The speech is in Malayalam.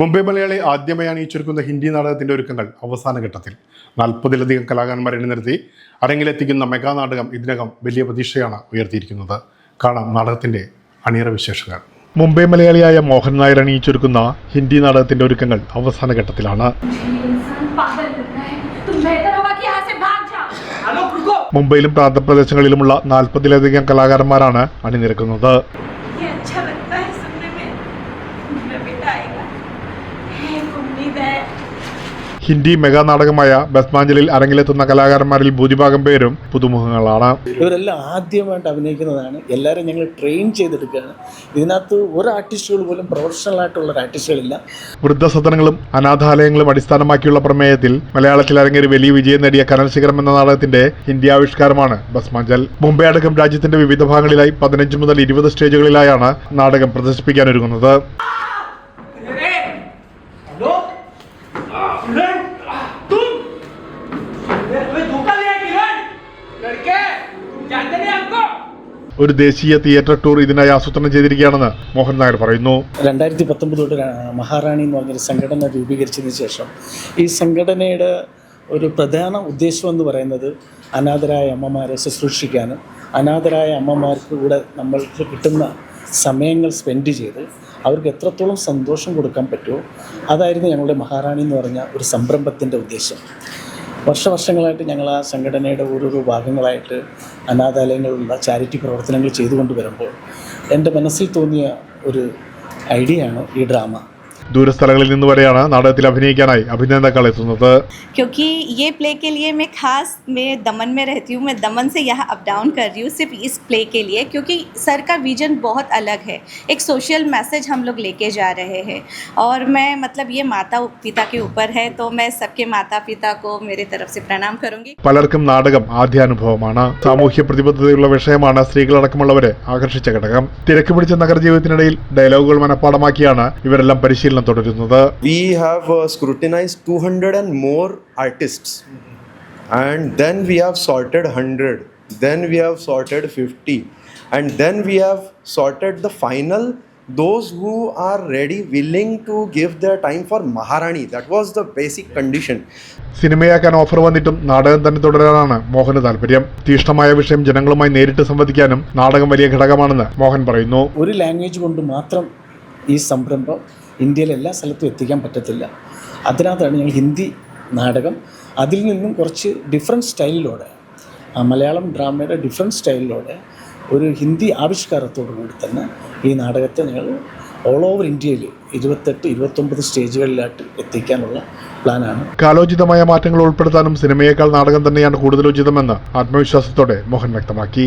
മുംബൈ മലയാളി ആദ്യമായാണ് ഈ ചുരുക്കുന്ന ഹിന്ദി നാടകത്തിന്റെ ഒരുക്കങ്ങൾ അവസാന ഘട്ടത്തിൽ. നാൽപ്പതിലധികം കലാകാരന്മാരെ അണിനിർത്തി അരങ്ങിലെത്തിക്കുന്ന മെഗാ നാടകം ഇതിനകം വലിയ പ്രതീക്ഷയാണ് ഉയർത്തിയിരിക്കുന്നത്. കാണാം നാടകത്തിന്റെ അണിയറ വിശേഷങ്ങൾ. മുംബൈ മലയാളിയായ മോഹൻ നായർ അണിയിച്ചൊരുക്കുന്ന ഹിന്ദി നാടകത്തിന്റെ ഒരുക്കങ്ങൾ അവസാന ഘട്ടത്തിലാണ്. മുംബൈയിലും പ്രാന്തപ്രദേശങ്ങളിലുമുള്ള നാൽപ്പതിലധികം കലാകാരന്മാരാണ് അണിനിരക്കുന്നത്. ഹിന്ദി മെഗാ നാടകമായ ബസ്മാഞ്ചലിൽ അരങ്ങിലെത്തുന്ന കലാകാരന്മാരിൽ ഭൂരിഭാഗം പേരും പുതുമുഖങ്ങളാണ്. ഇവരെല്ലാം ആദ്യമായിട്ട് അഭിനയിക്കുന്നതാണ്. എല്ലാവരും ഞങ്ങൾ ട്രെയിൻ ചെയ്തെടുക്കുകയാണ്. ഇതിനകത്ത് ഒരു ആർട്ടിസ്റ്റുകൾ പോലും പ്രൊഫഷണൽ ആയിട്ടുള്ള ആർട്ടിസ്റ്റുകളില്ല വൃദ്ധസദനങ്ങളും അനാഥാലയങ്ങളും അടിസ്ഥാനമാക്കിയുള്ള പ്രമേയത്തിൽ മലയാളത്തിൽ അരങ്ങേറി വലിയ വിജയം നേടിയ കനൽ ശിഖരം എന്ന നാടകത്തിന്റെ ഹിന്ദി ആവിഷ്കാരമാണ് ബസ്മാഞ്ചൽ മുംബൈ അടക്കം രാജ്യത്തിന്റെ വിവിധ ഭാഗങ്ങളിലായി പതിനഞ്ച് മുതൽ ഇരുപത് സ്റ്റേജുകളിലായാണ് നാടകം പ്രദർശിപ്പിക്കാനൊരുങ്ങുന്നത് ഒരു ദേശീയ തിയേറ്റർ ടൂർ ഇതിനായി ആസൂത്രണം ചെയ്തിരിക്കുകയാണെന്ന് മോഹൻ നായർ പറയുന്നു. രണ്ടായിരത്തി പത്തൊമ്പത് തൊട്ട് മഹാറാണി എന്ന് പറഞ്ഞൊരു സംഘടന രൂപീകരിച്ചതിന് ശേഷം ഈ സംഘടനയുടെ ഒരു പ്രധാന ഉദ്ദേശം എന്ന് പറയുന്നത് അനാഥരായ അമ്മമാരെ ശുശ്രൂഷിക്കാനും അനാഥരായ അമ്മമാർക്ക് കൂടെ നമ്മൾക്ക് കിട്ടുന്ന സമയങ്ങൾ സ്പെൻഡ് ചെയ്ത് അവർക്ക് എത്രത്തോളം സന്തോഷം കൊടുക്കാൻ പറ്റുമോ അതായിരുന്നു ഞങ്ങളുടെ മഹാറാണി എന്ന് പറഞ്ഞ ഒരു സംരംഭത്തിന്റെ ഉദ്ദേശം. വർഷവർഷങ്ങളായിട്ട് ഞങ്ങൾ ആ സംഘടനയുടെ ഓരോരോ ഭാഗങ്ങളായിട്ട് അനാഥാലയങ്ങളിലുള്ള ചാരിറ്റി പ്രവർത്തനങ്ങൾ ചെയ്തുകൊണ്ട് വരുമ്പോൾ എന്റെ മനസ്സിൽ തോന്നിയ ഒരു ഐഡിയയാണ് ഈ ഡ്രാമ. ദൂരസ്ഥലങ്ങളിൽ നിന്ന് വരെയാണ് നാടകത്തിൽ അഭിനയിക്കാനായി അഭിനേതാക്കൾ എത്തുന്നത് क्योंकि ये प्ले के लिए मैं खास मैं दमन में रहती हूँ मैं दमन से यहाँ अप डाउन कर रही हूँ सिर्फ इस प्ले के लिए क्योंकि सर का विजन बहुत अलग है एक सोशल मैसेज हम लोग लेके जा रहे हैं और मैं मतलब ये माता पिता के ऊपर है तो मैं सबके माता पिता को मेरे तरफ से प्रणाम करूँगी പലർക്കും നാടകം ആദ്യാനുഭവമാണ് സാമൂഹ്യ പ്രതിബദ്ധതയുള്ള വിഷയമാണ് സ്ത്രീകളടക്കമുള്ളവരെ ആകർഷിച്ച ഘടകം തിരക്ക് പിടിച്ച നഗരജീവിതത്തിനിടയിൽ ഡയലോഗുകൾ മനഃപ്പാടമാക്കിയാണ് ഇവരെല്ലാം പരിശീലനം പരിശീലനം തുടരുന്നത്. We have scrutinise two hundred and more artist and then we have sorted hundred then we have sorted fifty and then we have sorted the final those who are ready willing to give the time for Maharani that was the basic condition സിനിമയാക്കാൻ ഓഫർ വന്നിട്ടും നാടകം തന്നെ തുടരാനാണ് മോഹന് താല്പര്യം. തീഷ്ണമായ വിഷയം ജനങ്ങളുമായി നേരിട്ട് സംവദിക്കാനും നാടകം വലിയ ഘടകമാണെന്ന് മോഹൻ പറയുന്നു. ഒരു ലാംഗ്വേജ് കൊണ്ട് മാത്രം ഈ സംരംഭം ഇന്ത്യയിലെ എല്ലാ സ്ഥലത്തും എത്തിക്കാൻ പറ്റത്തില്ല. അതിനകത്താണ് ഞങ്ങൾ ഹിന്ദി നാടകം. അതിൽ നിന്നും കുറച്ച് ഡിഫറെന്റ് സ്റ്റൈലിലൂടെ മലയാളം ഡ്രാമയുടെ ഡിഫറെന്റ് സ്റ്റൈലിലൂടെ ഒരു ഹിന്ദി ആവിഷ്കാരത്തോടു കൂടി തന്നെ ഈ നാടകത്തെ ഞങ്ങൾ ഓൾ ഓവർ ഇന്ത്യയിൽ ഇരുപത്തെട്ട് ഇരുപത്തൊമ്പത് സ്റ്റേജുകളിലായിട്ട് എത്തിക്കാനുള്ള പ്ലാനാണ് കാലോചിതമായ മാറ്റങ്ങൾ ഉൾപ്പെടുത്താനും സിനിമയേക്കാൾ നാടകം തന്നെയാണ് കൂടുതൽ ഉചിതമെന്ന് ആത്മവിശ്വാസത്തോടെ മോഹൻ വ്യക്തമാക്കി.